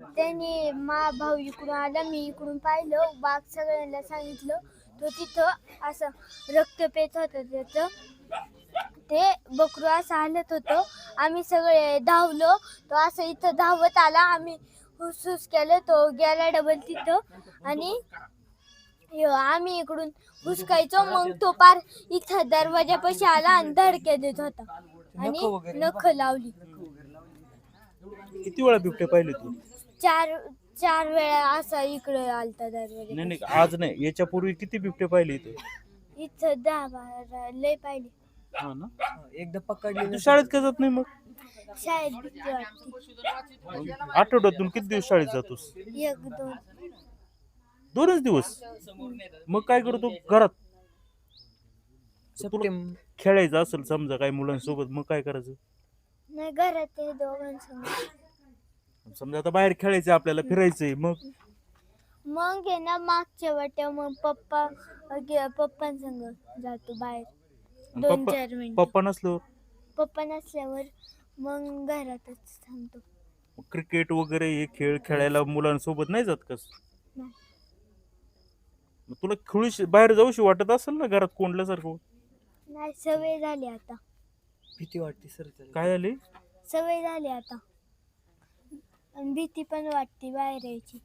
त्यांनी मा भाऊ इकडून आला मी इकडून पाहिलं बाग सगळ्यांना सांगितलं. तो तिथं असं रक्त पेत होतं त्याचं ते बकरू असं हालत होतं. आम्ही सगळे धावलो तो असं इथं धावत आला आम्ही हुसहुस केलं तो गेला डबल तिथं आणि आम्ही इकडून हुसकायचो मग तो पार इथं दरवाजापाशी आला आणि धडक्या देत होता. आणि नख लावली. किती वेळा बिबटे पाहिले तू? चार चार वेळा असा इकडे आलता दरवाजा नाही नाही आज नाही. याच्या पूर्वी किती बिबटे पाहिले इथे? इथं दहा बारा लय हा ना? एकदा पकडले तू शाळेत का जात नाही मग? शाळेत भीती वाटते. आठवड्यातून किती दिवस शाळेत जातोस? एक दोन. दोनच दिवस? मग काय करतो? घरात. सप्टेंबर. खेळायचं असेल समजा काही मुलांसोबत मग काय करायचं? नाही घरात दोघांसंग समजा आता बाहेर खेळायचं आपल्याला फिरायचंय मग? मग आहे ना मागच्या वाट्या मग पप्पा पप्पांसंग जातो बाहेर. आणि दोन पप्पा चार मिनिट. पप्पा नसल्यावर? पप्पा नसल्यावर मग घरातच थांबतो. क्रिकेट वगैरे हे खेळ खेळायला मुलांसोबत नाही जात कस नाही. मग तुला खेळूशी बाहेर जाऊशी वाटत असेल ना घरात कोंडल्यासारखं? नाही सवय झाली आता. भीती वाटते सर काय झाले? सवय झाली आता. आणि भीती पण वाटते बाहेर यायची.